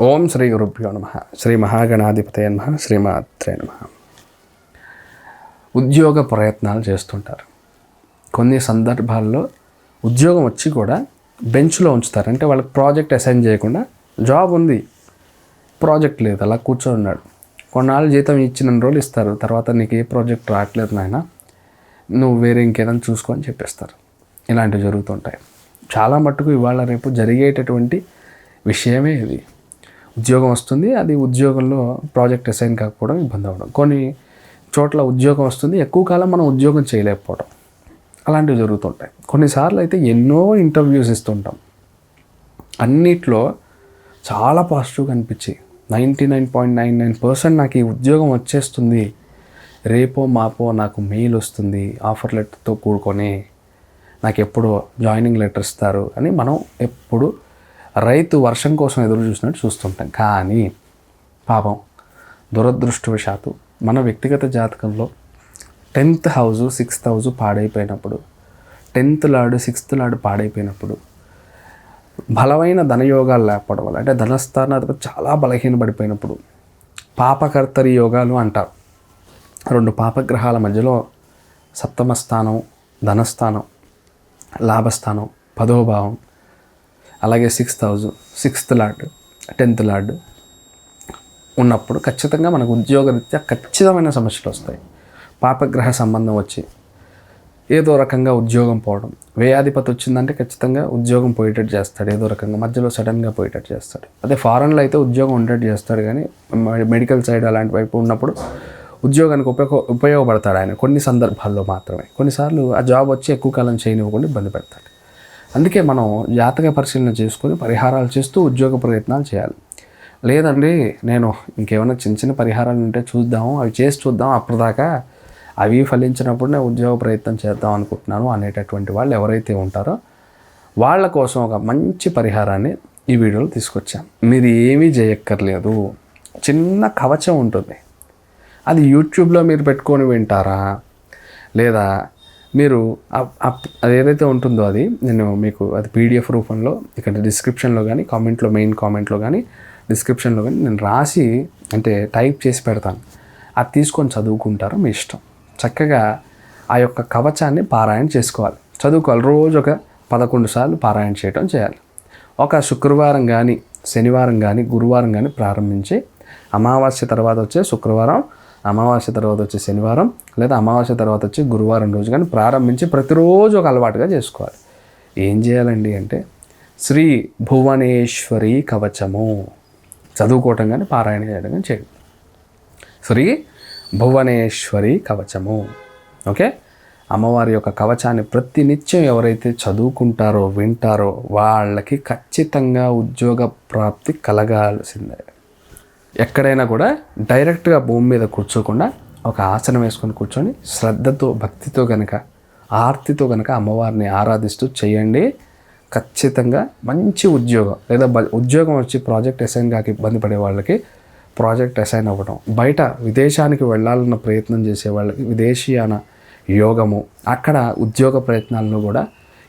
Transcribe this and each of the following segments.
ఓం శ్రీ గురుభ్యో నమ. శ్రీ మహాగణాధిపతయ నమ. శ్రీమాత్రే నమ. ఉద్యోగ ప్రయత్నాలు చేస్తుంటారు. కొన్ని సందర్భాల్లో ఉద్యోగం వచ్చి కూడా బెంచ్లో ఉంచుతారు. అంటే వాళ్ళకి ప్రాజెక్ట్ అసైన్ చేయకుండా జాబ్ ఉంది ప్రాజెక్ట్ లేదు అలా కూర్చొని ఉన్నాడు. కొన్నాళ్ళు జీతం ఇచ్చిన రోజులు ఇస్తారు. తర్వాత నీకు ఏ ప్రాజెక్ట్ రావట్లేదు నాయన నువ్వు వేరే ఇంకేదైనా చూసుకొని చెప్పేస్తారు. ఇలాంటివి జరుగుతుంటాయి. చాలా మట్టుకు ఇవాళ రేపు జరిగేటటువంటి విషయమే ఇది. ఉద్యోగం వస్తుంది అది ఉద్యోగంలో ప్రాజెక్ట్ అసైన్ కాకపోవడం ఇబ్బంది అవ్వడం. కొన్ని చోట్ల ఉద్యోగం వస్తుంది ఎక్కువ కాలం మనం ఉద్యోగం చేయలేకపోవడం. అలాంటివి జరుగుతుంటాయి. కొన్నిసార్లు అయితే ఎన్నో ఇంటర్వ్యూస్ ఇస్తుంటాం. అన్నిట్లో చాలా పాజిటివ్గా అనిపించి ninety nine point nine nine percent నాకు ఈ ఉద్యోగం వచ్చేస్తుంది. రేపో మాపో నాకు మెయిల్ వస్తుంది ఆఫర్ లెటర్తో కూడుకొని నాకు ఎప్పుడు జాయినింగ్ లెటర్ ఇస్తారు అని మనం ఎప్పుడు రైతు వర్షం కోసం ఎదురు చూసినట్టు చూస్తుంటాం. కానీ పాపం దురదృష్టవశాత్తు మన వ్యక్తిగత జాతకంలో టెన్త్ హౌస్ సిక్స్త్ హౌస్ పాడైపోయినప్పుడు టెన్త్ లాడు సిక్స్త్ లాడు పాడైపోయినప్పుడు బలమైన ధనయోగాలు లేకపోవడం వల్ల అంటే ధనస్థానాధిపతి చాలా బలహీనపడిపోయినప్పుడు పాపకర్తరి యోగాలు అంటారు. రెండు పాపగ్రహాల మధ్యలో సప్తమ స్థానం ధనస్థానం లాభస్థానం పదోభావం అలాగే sixth house sixth lord tenth lord ఉన్నప్పుడు ఖచ్చితంగా మనకు ఉద్యోగరీత్యా ఖచ్చితమైన సమస్యలు వస్తాయి. పాపగ్రహ సంబంధం వచ్చి ఏదో రకంగా ఉద్యోగం పోవడం. వ్యయాధిపతి వచ్చిందంటే ఖచ్చితంగా ఉద్యోగం పోయేటట్టు చేస్తాడు. ఏదో రకంగా మధ్యలో సడన్గా పోయేటట్టు చేస్తాడు. అదే ఫారెన్లో అయితే ఉద్యోగం ఉండేట్టు చేస్తాడు కానీ మె- మెడికల్ సైడ్ అలాంటి వైపు ఉన్నప్పుడు ఉద్యోగానికి ఉపయోగ ఉపయోగపడతాడు ఆయన. కొన్ని సందర్భాల్లో మాత్రమే. కొన్నిసార్లు ఆ జాబ్ వచ్చి ఎక్కువ కాలం చేయనివ్వకుండా ఇబ్బంది పెడతాడు. అందుకే మనం జాతక పరిశీలన చేసుకొని పరిహారాలు చేస్తూ ఉద్యోగ ప్రయత్నాలు చేయాలి. లేదండి నేను ఇంకేమైనా చిన్న చిన్న పరిహారాలు ఉంటే చూద్దాము అవి చేసి చూద్దాం అప్పటిదాకా అవి ఫలించినప్పుడు నేను ఉద్యోగ ప్రయత్నం చేద్దాం అనుకుంటున్నాను అనేటటువంటి వాళ్ళు ఎవరైతే ఉంటారో వాళ్ళ కోసం ఒక మంచి పరిహారాన్ని ఈ వీడియోలో తీసుకొచ్చాను. మీరు ఏమీ చేయక్కర్లేదు. చిన్న కవచం ఉంటుంది. అది యూట్యూబ్లో మీరు పెట్టుకొని వింటారా? లేదా మీరు అదేదైతే అది ఏదైతే ఉంటుందో అది నేను మీకు అది పీడిఎఫ్ రూపంలో ఇక్కడ డిస్క్రిప్షన్లో కానీ కామెంట్లో మెయిన్ కామెంట్లో కానీ డిస్క్రిప్షన్లో కానీ నేను రాసి అంటే టైప్ చేసి పెడతాను. అది తీసుకొని చదువుకుంటారో మీ ఇష్టం. చక్కగా ఆ యొక్క కవచాన్ని పారాయణ చేసుకోవాలి. చదువుకోవాలి. రోజు ఒక పదకొండు సార్లు పారాయణ చేయటం చేయాలి. ఒక శుక్రవారం కానీ శనివారం కానీ గురువారం కానీ ప్రారంభించి అమావాస్య తర్వాత వచ్చే శుక్రవారం అమావాస్య తర్వాత వచ్చే శనివారం లేదా అమావాస్య తర్వాత వచ్చే గురువారం రోజు. కానీ ప్రారంభించి ప్రతిరోజు ఒక అలవాటుగా చేసుకోవాలి. ఏం చేయాలండి అంటే శ్రీ భువనేశ్వరి కవచము చదువుకోవటం కానీ పారాయణ చేయడం కానీ చేయండి. శ్రీ భువనేశ్వరి కవచము. ఓకే? అమ్మవారి యొక్క కవచాన్ని ప్రతినిత్యం ఎవరైతే చదువుకుంటారో వింటారో వాళ్ళకి ఖచ్చితంగా ఉద్యోగ ప్రాప్తి కలగాల్సిందే. ఎక్కడైనా కూడా డైరెక్ట్గా భూమి మీద కూర్చోకుండా ఒక ఆసనం వేసుకొని కూర్చొని శ్రద్ధతో భక్తితో కనుక ఆర్తితో కనుక అమ్మవారిని ఆరాధిస్తూ చేయండి. ఖచ్చితంగా మంచి ఉద్యోగం లేదా ఉద్యోగం వచ్చి ప్రాజెక్ట్ అసైన్ కాక ఇబ్బంది పడే వాళ్ళకి ప్రాజెక్ట్ అసైన్ అవ్వడం బయట విదేశానికి వెళ్ళాలన్న ప్రయత్నం చేసే వాళ్ళకి విదేశీయాన యోగము అక్కడ ఉద్యోగ ప్రయత్నాలను కూడా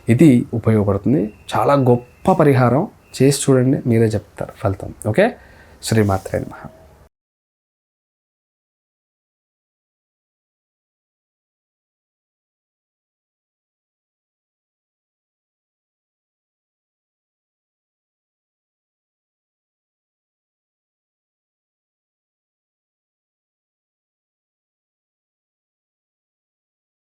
ఇది ఉపయోగపడుతుంది. చాలా గొప్ప పరిహారం. చేసి చూడండి మీరే చెప్తారు ఫలితం. ఓకే? శ్రీమాత్రే నమః